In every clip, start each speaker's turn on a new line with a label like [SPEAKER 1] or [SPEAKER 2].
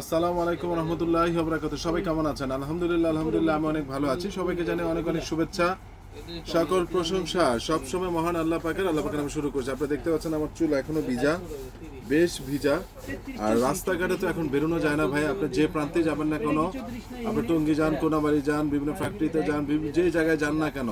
[SPEAKER 1] আসসালামু আলাইকুম রহমতুল্লাহ বরাকাত সবাই কেমন আছেন? আলহামদুলিল্লাহ আলহামদুলিল্লাহ, আমি অনেক ভালো আছি। সবাইকে জানি অনেক অনেক শুভেচ্ছা, সকল প্রশংসা। সবসময় মহান আল্লাহ পাকের আল্লাহ পাকের আমি শুরু করছি। আপনারা দেখতে পাচ্ছেন আমার চুল এখনও ভিজা, বেশ ভিজা। আর রাস্তাঘাটে তো এখন বেরোনো যায় না ভাই। আপনি যে প্রান্তে যাবেন না কেন, আপনি টঙ্গি যান, কোনাবাড়ি যান, বিভিন্ন ফ্যাক্টরিতে যান যে জায়গায় যান না কেন,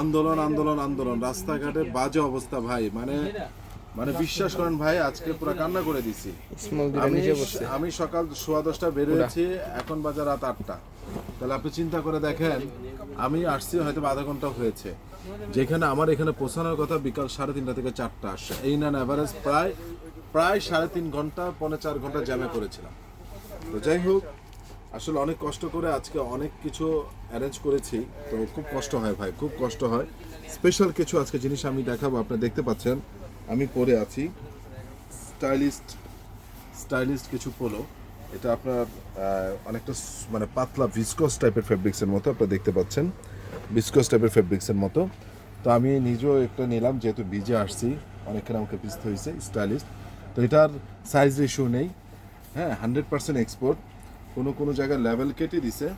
[SPEAKER 1] আন্দোলন আন্দোলন আন্দোলন। রাস্তাঘাটে বাজে অবস্থা ভাই। মানে মানে বিশ্বাস করেন ভাই আজকে পুরো কান্না করে দিছি। আমি সকাল সোয়া দশটা বেরিয়েছি এখন বাজার রাত আটটা। তাহলে আপনি চিন্তা করে দেখেন আমি আসছি হয়তো আধা ঘণ্টা হয়েছে। যেখানে আমার এখানে পৌঁছানোর কথা বিকাল সাড়ে তিনটা থেকে চারটা আসছে। এই না অ্যাভারেজ প্রায় প্রায় সাড়ে তিন ঘণ্টা পৌনে চার ঘণ্টা জ্যামে করেছিলাম। তো যাই হোক আসলে অনেক কষ্ট করে আজকে অনেক কিছু অ্যারেঞ্জ করেছি। তো খুব কষ্ট হয় ভাই খুব কষ্ট হয়। স্পেশাল কিছু আজকে জিনিস আমি দেখাবো আপনি দেখতে পাচ্ছেন। আমি পরে আছি। স্টাইলিস্ট স্টাইলিস্ট কিছু পোলো। এটা আপনার অনেকটা মানে পাতলা ভিসকস টাইপের ফেব্রিক্সের মতো আপনারা দেখতে পাচ্ছেন। ভিসকস টাইপের ফেব্রিক্সের মতো। তো আমি নিজেও একটা নিলাম, যেহেতু ভিজে আসছি অনেকখানে আমাকে ভিজতে হয়েছে, স্টাইলিস্ট। তো এটার সাইজ রেশিও নেই। হ্যাঁ হান্ড্রেড পার্সেন্ট এক্সপোর্ট কোনো কোনো জায়গায় লেভেল কেটে দিছে।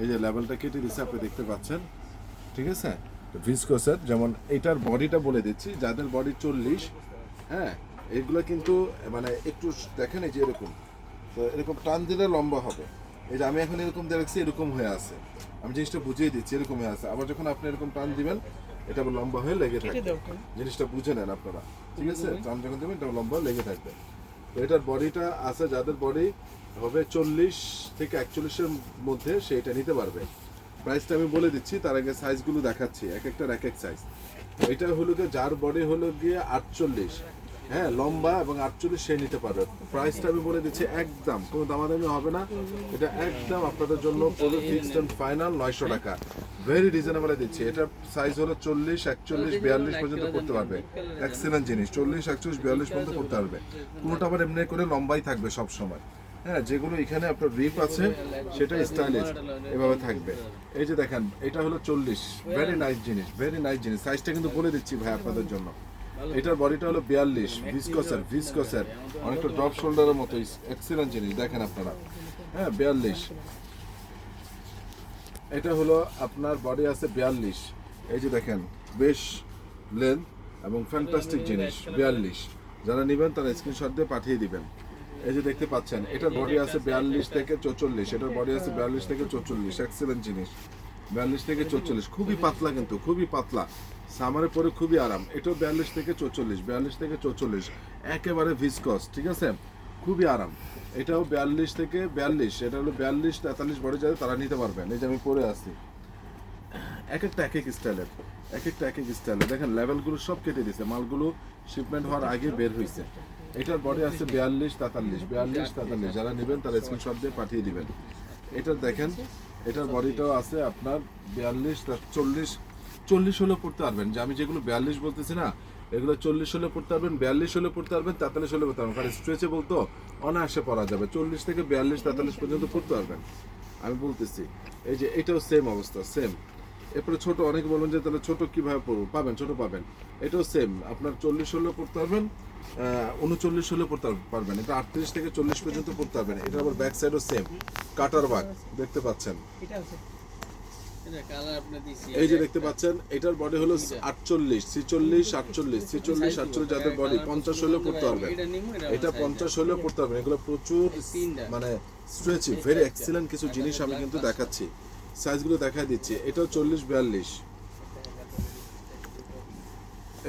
[SPEAKER 1] এই যে লেভেলটা কেটে দিছে, আপনি দেখতে পাচ্ছেন। ঠিক আছে? ভিসকোসের যেমন এটার বডিটা বলে দিচ্ছি যাদের বডি চল্লিশ হ্যাঁ এগুলো কিন্তু মানে একটু দেখেন এই যে এরকম। তো এরকম টান দিলে লম্বা হবে। এই যে আমি এখন এরকম দেখছি এরকম হয়ে আছে। আমি জিনিসটা বুঝিয়ে দিচ্ছি এরকম হয়ে আছে। আবার যখন আপনি এরকম টান দিবেন এটা আবার লম্বা হয়ে লেগে থাকবে। জিনিসটা বুঝে নেন আপনারা। ঠিক আছে? টান যখন দেবেন এটা লম্বা লেগে থাকবে। তো এটার বডিটা আছে যাদের বডি হবে চল্লিশ থেকে একচল্লিশের মধ্যে সেইটা নিতে পারবে। প্রাইসটা আমি বলে দিচ্ছি, তার আগে সাইজগুলো দেখাচ্ছি, এক একটার এক এক সাইজ এটা হলো গিয়ে, যার বডি হলো গিয়ে আটচল্লিশ। হ্যাঁ লম্বা এবং আটচল্লিশ সে নিতে পারবে। প্রাইসটা আমি বলে দিচ্ছি একদম, কোনো দামাদামি হবে না। এটা একদম আপনাদের জন্য পুরো ফিক্সড অ্যান্ড ফাইনাল নয়শো টাকা। ভেরি রিজনেবলে দিচ্ছি। এটা সাইজ হলো চল্লিশ, একচল্লিশ, বিয়াল্লিশ পর্যন্ত করতে পারবে। এক্সেলেন্ট জিনিস, চল্লিশ, একচল্লিশ, বিয়াল্লিশ পর্যন্ত করতে পারবে। কোনোটা আবার এমনি করে লম্বাই থাকবে সব সময় হ্যাঁ যেগুলো এখানে আপনার রিপ আছে, সেটা স্টাইলিশ এভাবে থাকবে। এই যে দেখেন, এটা হলো চল্লিশ। ভেরি নাইস জিনিস ভেরি নাইস জিনিস। সাইজটা কিন্তু বলে দিচ্ছি ভাই আপনাদের জন্য। এটার বডিটা হলো বিয়াল্লিশ ভিসকোসের ভিসকোসের অনেকটা ড্রপ শোল্ডারের মতো এক্সিলেন্ট জিনিস, দেখেন আপনারা। হ্যাঁ বিয়াল্লিশ। এটা হলো আপনার বডি আছে বিয়াল্লিশ। এই যে দেখেন, বেশ লেন্থ এবং ফ্যান্টাস্টিক জিনিস, বিয়াল্লিশ। যারা নেবেন তারা স্ক্রিনশট দিয়ে পাঠিয়ে দিবেন। এই যে দেখতে পাচ্ছেন, এটার বডি আছে বিয়াল্লিশ থেকে চৌচল্লিশ, এটার বডি আছে বিয়াল্লিশ থেকে চৌচল্লিশ এক্সেলেন্ট জিনিস। বিয়াল্লিশ থেকে চৌচল্লিশ, খুবই পাতলা কিন্তু, খুবই পাতলা। সামারে পরে খুবই আরাম, এটাও বিয়াল্লিশ থেকে চৌচল্লিশ, বিয়াল্লিশ থেকে চৌচল্লিশ, একেবারে ভিসকস ঠিক আছে? খুবই আরাম। এটাও বিয়াল্লিশ থেকে বিয়াল্লিশ, এটা হলো বিয়াল্লিশ তেতাল্লিশ বডি যাবে তারা নিতে পারবেন। এই যে আমি পরে আসছি এক একটা এক এক স্টাইলের এক একটা এক এক স্টাইলের দেখেন লেভেলগুলো সব কেটে দিছে, মালগুলো শিপমেন্ট হওয়ার আগে বের হয়েছে এটার বডি আছে বিয়াল্লিশ, তেতাল্লিশ। বিয়াল্লিশ, তেতাল্লিশ। যারা নেবেন তারা স্ক্রিনশট দিয়ে পাঠিয়ে দিবেন। এটা দেখেন, এটার বডিটাও আছে আপনার বিয়াল্লিশ চল্লিশ চল্লিশ হলেও পড়তে পারবেন। যে আমি যেগুলো বিয়াল্লিশ বলতেছি না, এগুলো চল্লিশ হলে পড়তে পারবেন, বিয়াল্লিশ হলে পড়তে পারবেন, তেতাল্লিশ হলে পড়তে পারবেন। কারণ স্ট্রেচে বলতো, অনায়াসে পড়া যাবে। চল্লিশ থেকে বিয়াল্লিশ, তেতাল্লিশ পর্যন্ত পড়তে পারবেন। আমি বলতেছি, এই যে এটাও সেম অবস্থা সেম এরপরে ছোট অনেকে বলবেন যে তাহলে ছোট কীভাবে পড়ব? পাবেন ছোট পাবেন। এটাও সেম আপনার চল্লিশ হলেও পড়তে পারবেন উনচল্লিশ হলেও পড়তে পারবেন। এটা আটত্রিশ থেকে চল্লিশ পর্যন্ত পড়তে পারবেন। এটা আবার ব্যাক সাইডও সেম কাটার বাগ দেখতে পাচ্ছেন? এই যে দেখতে পাচ্ছেন এটার বডি হলো আটচল্লিশ ছিচল্লিশ আটচল্লিশ ছিচল্লিশ আটচল্লিশ যাদের বডি পঞ্চাশ হলেও পড়তে পারবেন। এটা পঞ্চাশ হলেও পড়তে পারবেন। এগুলো প্রচুর মানে স্ট্রেচি ভেরি এক্সিলেন্ট কিছু জিনিস আমি কিন্তু দেখাচ্ছি। সাইজগুলো দেখা দিচ্ছি। এটাও চল্লিশ বিয়াল্লিশ।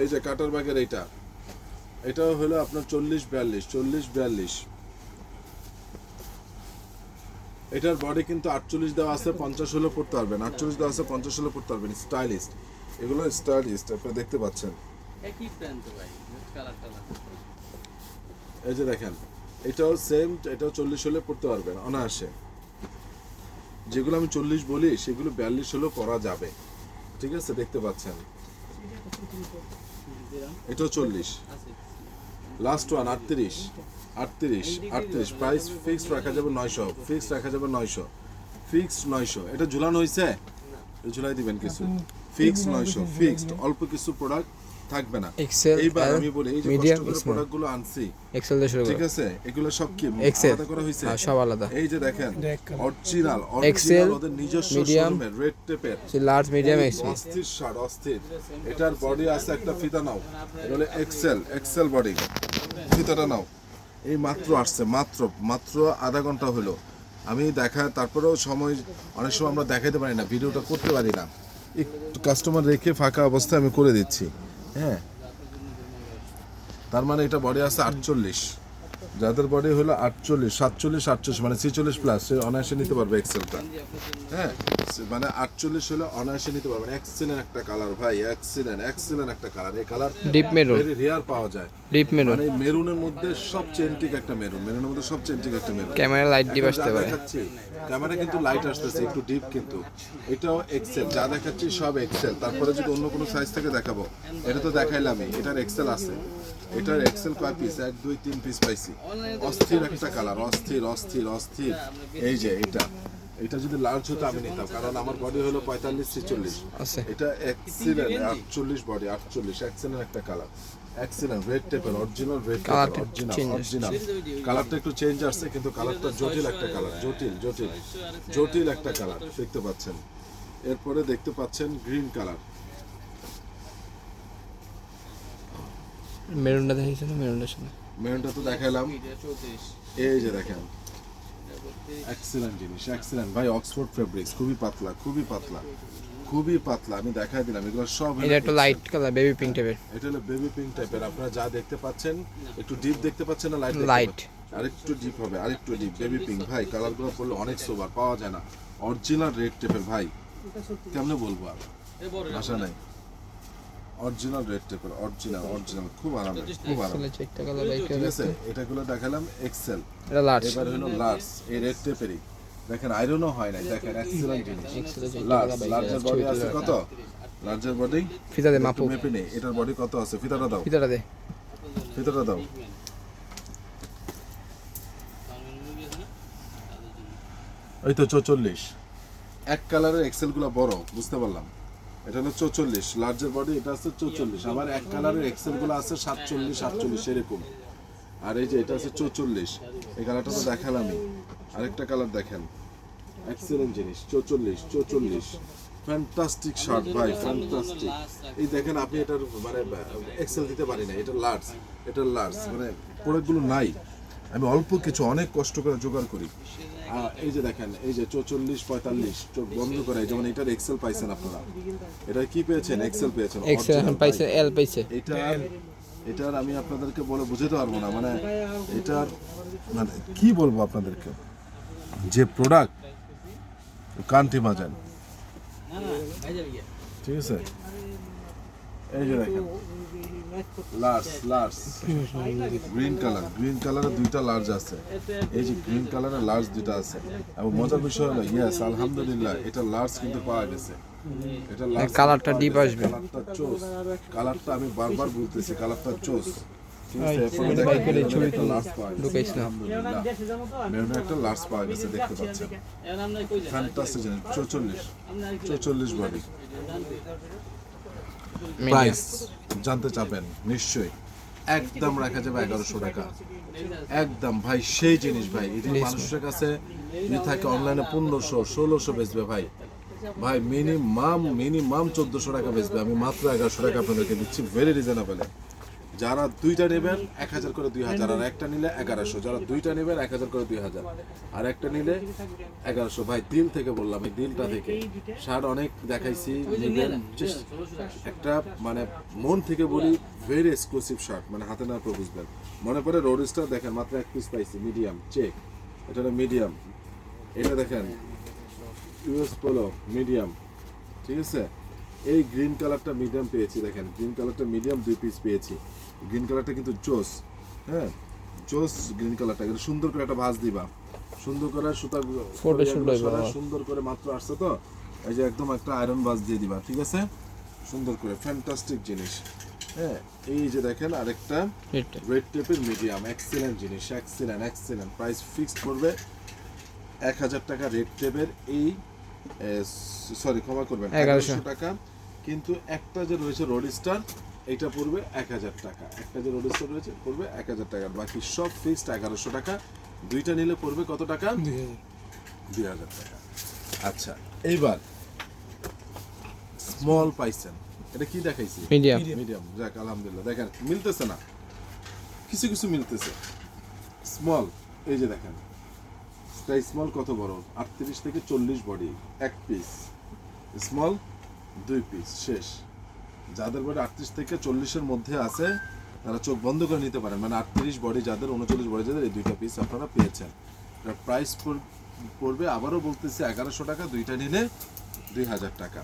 [SPEAKER 1] এই যে কাটার বাগের এইটা। এটাও হলো আপনার চল্লিশ বিয়াল্লিশ চল্লিশ বিয়াল্লিশ। এটার বডি কিন্তু আটচল্লিশ দেওয়া আছে পঞ্চাশ হলে পড়তে পারবেন। আটচল্লিশ দেওয়া আছে পঞ্চাশ হলে পড়তে পারবেন। স্টাইলিস্ট এগুলো স্টাইলিস্ট আপনারা দেখতে পাচ্ছেন। এই যে দেখেন এটাও সেম এটাও চল্লিশ হলে পড়তে পারবেন অনায়াসে। যেগুলো আমি চল্লিশ বলি সেগুলো বিয়াল্লিশ হলেও পরা যাবে। ঠিক আছে? দেখতে পাচ্ছেন। এটাও চল্লিশ। লাস্ট ওয়ান আটত্রিশ। আটত্রিশ আটত্রিশ। প্রাইস ফিক্সড রাখা যাবে নয়শো। ফিক্সড রাখা যাবে নয়শো। ফিক্সড নয়শো। এটা ঝুলানো হয়েছে? ঝুলাই দিবেন কিছু। ফিক্সড নয়শো। ফিক্সড অল্প কিছু প্রোডাক্ট থাকবে না।
[SPEAKER 2] এক্সেল
[SPEAKER 1] এইবার আমি বলি এই যে কষ্ট করে প্রোডাক্টগুলো আনছি
[SPEAKER 2] এক্সেল দিয়ে শুরু
[SPEAKER 1] ঠিক আছে? এগুলো সব কি? আলাদা করা হয়েছে?
[SPEAKER 2] হ্যাঁ সব আলাদা।
[SPEAKER 1] এই যে দেখেন অরিজিনাল
[SPEAKER 2] এক্সেল,
[SPEAKER 1] ওদের নিজস্ব
[SPEAKER 2] মিডিয়াম,
[SPEAKER 1] রেড টেপের
[SPEAKER 2] লার্জ মিডিয়াম এক্সেল
[SPEAKER 1] অস্থির শার্ট অস্থির। এটার বডি আছে একটা ফিতা নাও। এটা হলো এক্সেল এক্সেল বডি ফিতাটা নাও। এই মাত্র আসছে মাত্র মাত্র আধা ঘণ্টা হলো। আমি দেখা তারপরেও সময় অনেক সময় আমরা দেখাতে পারি না ভিডিওটা করতে পারি না। একটু কাস্টমার রেখে ফাঁকা অবস্থায় আমি করে দিচ্ছি। হ্যাঁ। তার মানে এটা বডি আছে আটচল্লিশ। যাদের বডি হলো আটচল্লিশ সাতচল্লিশ আটচল্লিশ মানে ছেচল্লিশ প্লাস সে অনায়াসে নিতে পারবে এক্সেলটা হ্যাঁ? মানে আটচল্লিশ হলে অনায়াসে নিতে পারবে। এক্সিলেন্ট একটা কালার ভাই এক্সিলেন্ট এক্সিলেন্ট একটা কালার এই colour
[SPEAKER 2] deep maroon
[SPEAKER 1] very rare পাওয়া যায়।
[SPEAKER 2] ডিপ মেরুন
[SPEAKER 1] মানে মেরুনের মধ্যে সবচেয়ে এন্টিক একটা মেরুন মেরুনের মধ্যে সব এন্টিক একটা মেরুন
[SPEAKER 2] ক্যামেরা লাইট ডিপ আসতে পারে।
[SPEAKER 1] ক্যামেরা কিন্তু লাইট আসতেছে একটু ডিপ কিন্তু। এটাও এক্সেল যা দেখাচ্ছি সব এক্সেল তারপরে যদি অন্য কোনো সাইজ থেকে দেখাবো এটা তো দেখাইলামই এটার এক্সেল আছে। এটার এক্সেল কয় পিস এক দুই তিন পিস পাইছি। অস্থির একটা কালার অস্থির অস্থির অস্থির। এই যে এটা এটা যদি লার্জ হতো আমি নিতাম কারণ আমার বডি হলো পঁয়তাল্লিশ ছেচল্লিশ। এটা এক্সিলেন্ট আটচল্লিশ বডি আটচল্লিশ এক্সিলেন্ট একটা কালার এক্সিলেন্ট রেড টেপের অরিজিনাল রেড টেপের অরিজিনাল অরিজিনাল কালারটা একটু চেঞ্জ আসছে কিন্তু কালারটা জটিল একটা কালার জটিল জটিল। জটিল একটা কালার দেখতে পাচ্ছেন। এরপরে দেখতে পাচ্ছেন গ্রিন কালার
[SPEAKER 2] মেরুনটা দেখিয়েছিল মেরুনটার সাথে
[SPEAKER 1] মেরুনটা তো দেখালাম এই যে দেখেন। এক্সিলেন্ট জিনিস এক্সিলেন্ট ভাই অক্সফোর্ড ফেব্রিক্স খুবই পাতলা খুবই পাতলা খুবই পাতলা। আমি দেখাই দিলাম এগুলো সব
[SPEAKER 2] এটা একটু লাইট কালার বেবি পিঙ্ক টাইপের
[SPEAKER 1] এটা হলো বেবি পিঙ্ক টাইপের আপনারা যা দেখতে পাচ্ছেন একটু ডিপ দেখতে পাচ্ছেন না লাইট
[SPEAKER 2] Light.
[SPEAKER 1] আরেকটু ডিপ হবে আরেকটু ডিপ বেবি পিঙ্ক ভাই কালারগুলো পড়লে অনেক সোবার পাওয়া যায় না। অরিজিনাল রেড টেপের ভাই। কেমনে বলব আর? ভাষা নাই। অরিজিনাল রেড টেপের অরিজিনাল অরিজিনাল খুব আরামে খুব আরাম ঠিক আছে? এটাগুলো দেখালাম এক্সেল এবার হলো লার্জ এই রেড টেপেরই দেখেন আয়রনও হয় নাই দেখেন এক্সেলেন্ট জিনিস। লার্জ লার্জের বডি আছে কত? লার্জের বডি
[SPEAKER 2] ফিতা দে মাপু।
[SPEAKER 1] মেপে নেই এটার বডি কত আছে? ফিতাটা দাও।
[SPEAKER 2] ফিতাটা দে।
[SPEAKER 1] ফিতাটা দাও। ওই তো চৌচল্লিশ। এক কালারের এক্সেলগুলো বড় বুঝতে পারলাম। এটা হলো চৌচল্লিশ। লার্জের বডি এটা আছে চৌচল্লিশ। আমার এক কালারের এক্সেলগুলো আছে সাতচল্লিশ আটচল্লিশ এরকম। আর এই যে এটা আছে চৌচল্লিশ। এই কালারটা তো দেখালামই। আরেকটা কালার দেখেন। এক্সেলেন্ট জিনিস। চৌচল্লিশ চৌচল্লিশ। ফ্যান্টাস্টিক শার্ট ভাই ফ্যান্টাস্টিক এই দেখেন, আপনি এটার মানে এক্সেল দিতে পারি না এটা লার্জ এটা লার্জ মানে প্রোডাক্টগুলো নাই। আমি অল্প কিছু, অনেক কষ্ট করে জোগাড় করি। এই যে দেখেন এই যে চৌচল্লিশ পঁয়তাল্লিশ চোখ বন্ধ করে যেমন এটার এক্সেল পাইছেন আপনারা। এটা কি পেয়েছেন? এক্সেল পেয়েছেন
[SPEAKER 2] এক্সেল এল পাইছে
[SPEAKER 1] এটার এটার আমি আপনাদেরকে বলে বুঝাতে পারব না মানে এটার মানে কি বলব আপনাদেরকে? যে প্রোডাক্ট কান্টি মাজান। ঠিক আছে? এই যে দেখেন। Large large green colour green কালারের দুইটা লার্জ আছে। এই যে গ্রিন কালারের লার্জ দুইটা আছে। এবং মজার বিষয় হলো ইয়েস আলহামদুলিল্লাহ এটা লার্জ কিন্তু পাওয়া গেছে। এটা
[SPEAKER 2] কালারটা
[SPEAKER 1] গেছে।
[SPEAKER 2] আসবে।
[SPEAKER 1] কালারটা চোস কালারটা আমি বারবার বলতেছি কালারটা চোস চৌচল্লিশ। বডি প্রাইস জানতে চাবেন নিশ্চয়ই। একদম রাখা যাবে এগারোশো টাকা। একদম ভাই সেই জিনিস ভাই এটি মানুষের কাছে যদি থাকে অনলাইনে পনেরোশো ষোলোশো বেচবে ভাই। ভাই মিনিমাম মিনিমাম চোদ্দশো টাকা বেচবে। আমি মাত্র এগারোশো টাকা আপনাদেরকে দিচ্ছি ভেরি রিজনেবল যারা দুইটা নেবেন, এক হাজার করে দুই হাজার, আর একটা নিলে এগারোশো। যারা দুইটা নেবেন, এক হাজার করে দুই হাজার। আর একটা নিলে এগারোশো। ভাই, দিল থেকে বললাম, এই দিলটা থেকে শার্ট অনেক দেখাইছি একটা মানে মন থেকে বলি ভেরি এক্সক্লুসিভ শার্ট মানে হাতে না পরে বুঝবেন মনে পড়ে রোড স্টার দেখেন, মাত্র এক পিস পাইছি মিডিয়াম চেক এটা মিডিয়াম এটা দেখেন ইউএস পোলো মিডিয়াম ঠিক আছে? এই গ্রিন কালারটা মিডিয়াম পেয়েছি, দেখেন। গ্রিন কালারটা মিডিয়াম দুই পিস পেয়েছি। গ্রিন কালারটা কিন্তু জোস হ্যাঁ? জোস গ্রিন কালারটা কিন্তু সুন্দর করে একটা ভাঁজ দিবা। সুন্দর করে সুতা সুন্দর করে মাত্র আসছে তো? এই যে একদম একটা আয়রন বাস দিয়ে দিবা ঠিক আছে? সুন্দর করে ফ্যান্টাস্টিক জিনিস হ্যাঁ? এই যে দেখেন আরেকটা রেড টেপের মিডিয়াম এক্সিলেন্ট জিনিস এক্সিলেন্ট এক্সিলেন্ট প্রাইস ফিক্সড করবে এক হাজার টাকা রেড টেপের এই সরি ক্ষমা করবেন
[SPEAKER 2] 1100
[SPEAKER 1] এগারোশো টাকা। কিন্তু একটা যে রয়েছে রোড স্টার এটা পড়বে এক হাজার টাকা। একটা যে রোড স্টোর রয়েছে পড়বে এক হাজার টাকা। বাকি সব ফিক্সড এগারোশো টাকা। দুইটা নিলে পড়বে কত টাকা? দুই হাজার। টাকা। আচ্ছা এইবার স্মল পাইছেন এটা কি দেখাইছি?
[SPEAKER 2] মিডিয়াম
[SPEAKER 1] মিডিয়াম যাক আলহামদুলিল্লাহ। দেখেন মিলতেছে না। কিছু কিছু মিলতেছে। স্মল এই যে দেখেন। এটা স্মল কত বড়? আটত্রিশ থেকে চল্লিশ বডি এক পিস স্মল দুই পিস শেষ। যাদের বডি আটত্রিশ থেকে চল্লিশের মধ্যে আছে, তারা চোখ বন্ধ করে নিতে পারেন। মানে আটত্রিশ বডি যাদের, উনচল্লিশ বডি যাদের, এই দুইটা পিস আপনারা পেয়েছেন। এটার প্রাইস পড়বে, আবারও বলতেছি, এগারোশো টাকা, দুইটা নিলে দুই হাজার টাকা।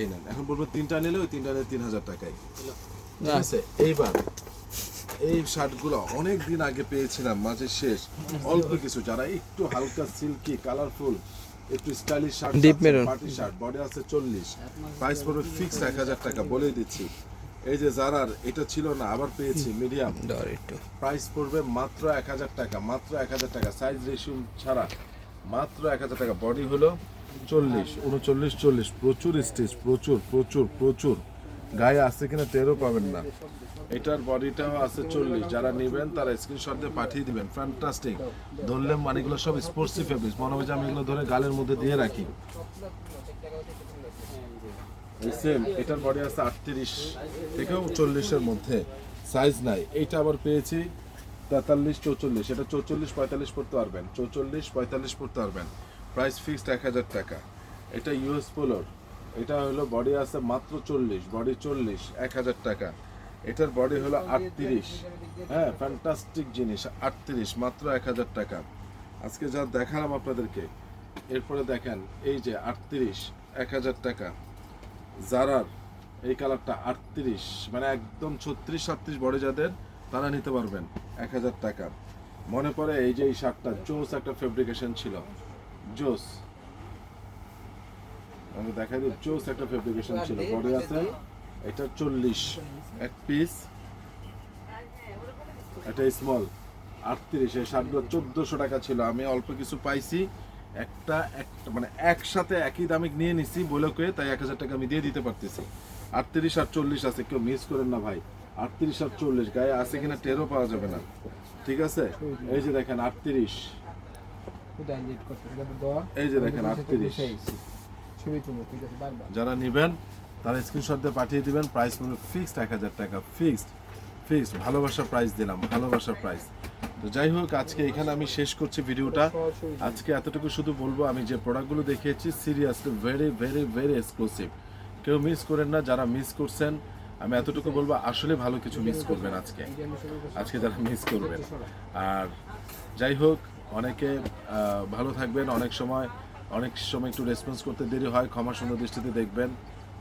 [SPEAKER 1] এই নেন, এখন বলব তিনটা নিলে ওই তিনটা নিলে তিন হাজার টাকাই। আছে? এইবার, এই শার্টগুলো অনেক দিন আগে পেয়েছিলাম, মাঝে শেষ। অল্প কিছু, যারা একটু হালকা সিল্কি কালারফুল একটু stylish shirt
[SPEAKER 2] Deep maroon.
[SPEAKER 1] Party shirt body আছে চল্লিশ। প্রাইস পড়বে ফিক্স এক হাজার টাকা বলে দিচ্ছি। এই যে জারার এটা ছিল না আবার পেয়েছি মিডিয়াম প্রাইস পড়বে মাত্র এক হাজার টাকা মাত্র এক হাজার টাকা। সাইজ রেশিও ছাড়া মাত্র এক হাজার টাকা। বডি হলো চল্লিশ উনচল্লিশ চল্লিশ। প্রচুর স্টেজ প্রচুর প্রচুর প্রচুর। গায়ে আসছে কিনা টেরও পাবেন না। এটার বডিটাও আছে চল্লিশ। যারা নেবেন তারা স্ক্রিনশট দিয়ে পাঠিয়ে দিবেন। ফ্যান্টাস্টিক ধরলে মানিগুলো সব স্পোর্টসি ফেব্রিক্স মনে হয় যে আমি এগুলো ধরে গালের মধ্যে দিয়ে রাখি। সেম এটার বডি আছে আটত্রিশ থেকেও চল্লিশের মধ্যে। সাইজ নাই। এইটা আবার পেয়েছি তেতাল্লিশ, চৌচল্লিশ। এটা চৌচল্লিশ, পঁয়তাল্লিশ পড়তে পারবেন। চৌচল্লিশ, পঁয়তাল্লিশ পড়তে পারবেন। প্রাইস ফিক্সড এক হাজার টাকা। এটা ইউএস পোলোর এটা হলো বডি আছে মাত্র চল্লিশ। বডি চল্লিশ, এক হাজার টাকা। এটার বডি হলো আটত্রিশ। হ্যাঁ ফ্যান্টাস্টিক জিনিস আটত্রিশ মাত্র এক হাজার টাকা। আজকে যা দেখালাম আপনাদেরকে এরপরে দেখেন এই যে আটত্রিশ এক হাজার টাকা। জারার এই কালারটা আটত্রিশ মানে একদম ছত্রিশ সাতত্রিশ বড় যাদের তারা নিতে পারবেন এক হাজার টাকা। মনে পড়ে এই যে এই শার্টটা জোস একটা ফেব্রিকেশন ছিল। জোস। আমি দেখাই দিই জোস একটা ফেব্রিকেশন ছিল। বডি আছে? এটা চল্লিশ। এক পিস এটা স্মল আটত্রিশ এই শার্টগুলো চোদ্দোশো টাকা ছিল। আমি অল্প কিছু পাইছি। একটা একটা মানে একসাথে একই দামে নিয়ে নিছি বলে কয়ে তাই এক হাজার টাকা আমি দিয়ে দিতে পারতেছি। আটত্রিশ আর চল্লিশ আছে কেউ মিস করেন না ভাই। আটত্রিশ আর চল্লিশ গায়ে আছে কিনা টেরও পাওয়া যাবে না। ঠিক আছে? এই যে দেখেন আটত্রিশ। এই যে দেখেন আটত্রিশ। যারা নেবেন তারা স্ক্রিনশট দিয়ে পাঠিয়ে দিবেন প্রাইস পড়বে ফিক্সড এক হাজার টাকা ফিক্সড ফিক্সড ভালোবাসার প্রাইস দিলাম, ভালোবাসার প্রাইস তো যাই হোক, আজকে এখানে আমি শেষ করছি ভিডিওটা। আজকে এতটুকু শুধু বলব, আমি যে প্রোডাক্টগুলো দেখিয়েছি seriously very very very exclusive কেউ মিস করেন না, যারা মিস করছেন, আমি এতটুকু বলব, আসলে ভালো কিছু মিস করবেন আজকে। আজকে যারা মিস করবেন। আর যাই হোক, অনেকে ভালো থাকবেন, অনেক সময় অনেক সময় একটু রেসপন্স করতে দেরি হয়, ক্ষমা সুন্দর দৃষ্টিতে দেখবেন।